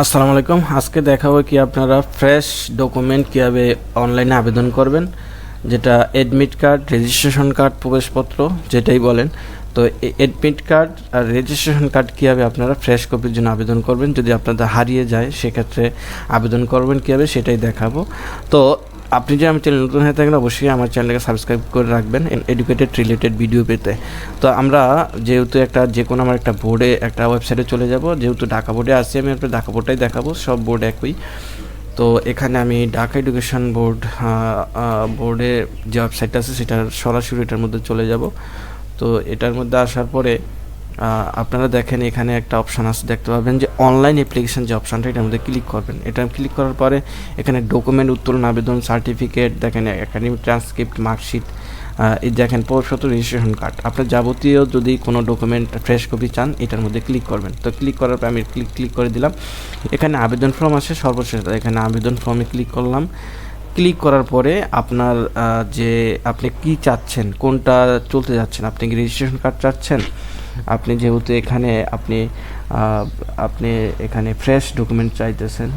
আসসালামু আলাইকুম। আজকে দেখাবো কি আপনারা ফ্রেশ ডকুমেন্ট কীভাবে অনলাইনে আবেদন করবেন, যেটা অ্যাডমিট কার্ড রেজিস্ট্রেশন কার্ড প্রবেশপত্র, যেটাই বলেন। তো অ্যাডমিট কার্ড আর রেজিস্ট্রেশন কার্ড কীভাবে আপনারা ফ্রেশ কপির জন্য আবেদন করবেন, যদি আপনাদের হারিয়ে যায়, সেক্ষেত্রে আবেদন করবেন কীভাবে, সেটাই দেখাবো। তো আপনি যে আমার চ্যানেল নতুন হয়ে থাকেন, অবশ্যই আমার চ্যানেলকে সাবস্ক্রাইব করে রাখবেন এডুকেটেড রিলেটেড ভিডিও পেতে। তো আমরা যেহেতু একটা যে কোনো আমার একটা বোর্ডে একটা ওয়েবসাইটে চলে যাব, যেহেতু ঢাকা বোর্ডে আসছি আমি আপনার ঢাকা বোর্ডটাই দেখাবো, সব বোর্ড একই। তো এখানে আমি ঢাকা এডুকেশন বোর্ড বোর্ডে যে ওয়েবসাইটটা আছে সেটা সরাসরি এটার মধ্যে চলে যাব। তো এটার মধ্যে আসার পরে আপনারা দেখেন এখানে একটা অপশান আছে, দেখতে পাবেন যে অনলাইন অ্যাপ্লিকেশন যে অপশানটা এটার মধ্যে ক্লিক করবেন। এটা ক্লিক করার পরে এখানে ডকুমেন্ট উত্তোলন, আবেদন সার্টিফিকেট দেখেন একাডেমিক ট্রান্সক্রিপ্ট মার্কশিট এই দেখেন পরিশত রেজিস্ট্রেশন কার্ড আপনার যাবতীয় যদি কোনো ডকুমেন্ট ফ্রেশ কপি চান, এটার মধ্যে ক্লিক করবেন। তো ক্লিক করার পর আমি ক্লিক ক্লিক করে দিলাম। এখানে আবেদন ফর্ম আছে সর্বশেষ। এখানে আবেদন ফর্মে ক্লিক করলাম। ক্লিক করার পরে আপনার যে আপনি কি চাচ্ছেন, কোনটা চলতে যাচ্ছেন, আপনি কি রেজিস্ট্রেশন কার্ড চাচ্ছেন? আপনি যেহেতু এখানে, আপনি আপনি এখানে ফ্রেশ ডকুমেন্ট চাইতেছেন।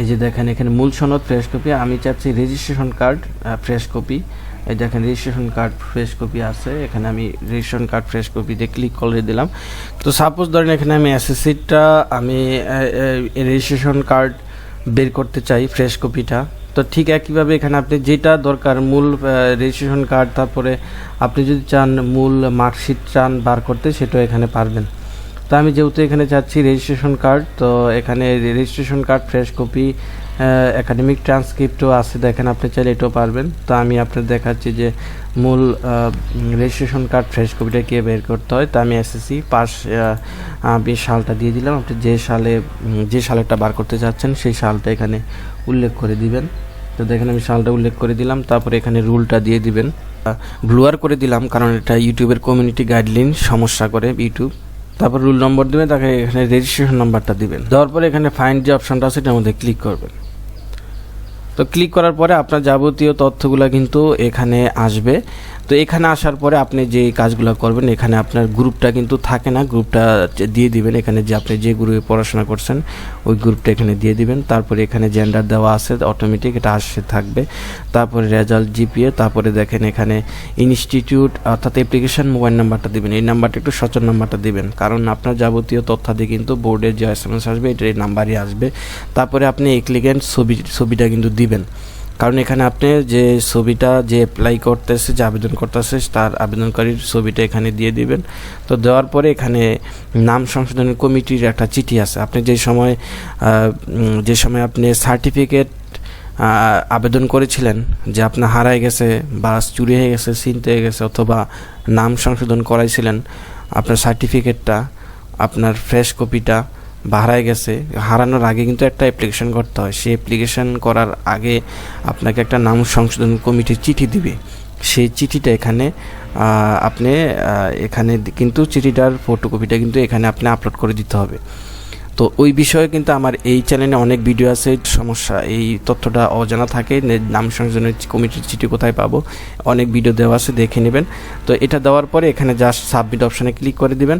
এই যে দেখেন, এখানে মূল সনদ ফ্রেশ কপি আমি চাচ্ছি রেজিস্ট্রেশন কার্ড ফ্রেশ কপি এই দেখেন রেজিস্ট্রেশন কার্ড ফ্রেশ কপি আছে, এখানে আমি রেজিস্ট্রেশন কার্ড ফ্রেশ কপিতে ক্লিক করে দিলাম। তো সাপোজ ধরেন এখানে আমি এসএসসিটা আমি রেজিস্ট্রেশন কার্ড বের করতে চাই ফ্রেশ কপিটা তো ঠিক একইভাবে এখানে আপনি যেটা দরকার, মূল রেজিস্ট্রেশন কার্ড তারপরে আপনি যদি চান মূল মার্কশিট চান বার করতে, সেটাও এখানে পারবেন। তো আমি যেহেতু এখানে চাচ্ছি রেজিস্ট্রেশন কার্ড তো এখানে registration card fresh copy academic ট্রান্সক্রিপ্টও আছে। দেখেন আপনি চাইলে এটাও পারবেন। তো আমি আপনার দেখাচ্ছি যে মূল রেজিস্ট্রেশন কার্ড ফ্রেশ কপিটা কে বের করতে হয়। তো আমি এসএসসি পাস আমি সালটা দিয়ে দিলাম। আপনি যে সালে যে সালেরটা বার করতে চাচ্ছেন, সেই সালটা এখানে উল্লেখ করে দিবেন। তো দেখেন আমি সালটা উল্লেখ করে দিলাম। তারপরে এখানে রুলটা দিয়ে দিবেন। ব্লুয়ার করে দিলাম, কারণ এটা ইউটিউবের কমিউনিটি গাইডলাইন সমস্যা করে ইউটিউব। তারপর রুল নম্বর দেবেন, তাকে এখানে রেজিস্ট্রেশন নাম্বারটা দিবেন। দেওয়ার পরে এখানে ফাইন যে অপশনটা আছে, এটার মধ্যে ক্লিক করবেন। তো ক্লিক করার পরে আপনার যাবতীয় তথ্যগুলো কিন্তু এখানে আসবে। তো এখানে আসার পরে আপনি যে কাজগুলো করবেন, এখানে আপনার গ্রুপটা কিন্তু থাকে না। গ্রুপটা দিয়ে দিবেন, এখানে যে আপনি যে গ্রুপে পড়াশোনা করছেন, ওই গ্রুপটা এখানে দিয়ে দিবেন। তারপরে এখানে জেন্ডার দেওয়া আছে অটোমেটিক এটা আসে, থাকবে। তারপরে রেজাল্ট জিপিএ তারপরে দেখেন এখানে ইনস্টিটিউট অর্থাৎ অ্যাপ্লিকেশন মোবাইল নাম্বারটা দিবেন। এই নাম্বারটা একটু সচল নাম্বারটা দিবেন। কারণ আপনার যাবতীয় তথ্যাদি কিন্তু বোর্ডের যে এস আসবে এটা এই নাম্বারই আসবে। তারপরে আপনি এক্লিগেন্ট ছবি, ছবিটা কিন্তু দিবেন। কারণ এখানে আপনি যে ছবিটা যে অ্যাপ্লাই করতেছে, যে আবেদন করতেছে, তার আবেদনকারীর ছবিটা এখানে দিয়ে দিবেন। তো দেওয়ার পরে এখানে নাম সংশোধনের কমিটির একটা চিঠি আছে। আপনি যে সময় যে সময় আপনি সার্টিফিকেট আবেদন করেছিলেন, যে আপনার হারায় গেছে বা চুরি হয়ে গেছে ছিনতে হয়ে গেছে অথবা নাম সংশোধন করাইছিলেন, আপনার সার্টিফিকেটটা আপনার ফ্রেশ কপিটা বা হারায় গেছে। হারানোর আগে কিন্তু একটা অ্যাপ্লিকেশন করতে হয়। সেই অ্যাপ্লিকেশন করার আগে আপনাকে একটা নাম সংশোধন কমিটির চিঠি দিবে। সেই চিঠিটা এখানে আপনি এখানে কিন্তু চিঠিটার ফটোকপিটা কিন্তু এখানে আপনি আপলোড করে দিতে হবে। তো ওই বিষয়ে কিন্তু আমার এই চ্যানেলে অনেক ভিডিও আছে, সমস্যা, এই তথ্যটা অজানা থাকে নাম সংশোধনের কমিটির চিঠি কোথায় পাবো, অনেক ভিডিও দেওয়া আছে, দেখে নেবেন। তো এটা দেওয়ার পরে এখানে জাস্ট সাবমিট অপশানে ক্লিক করে দিবেন।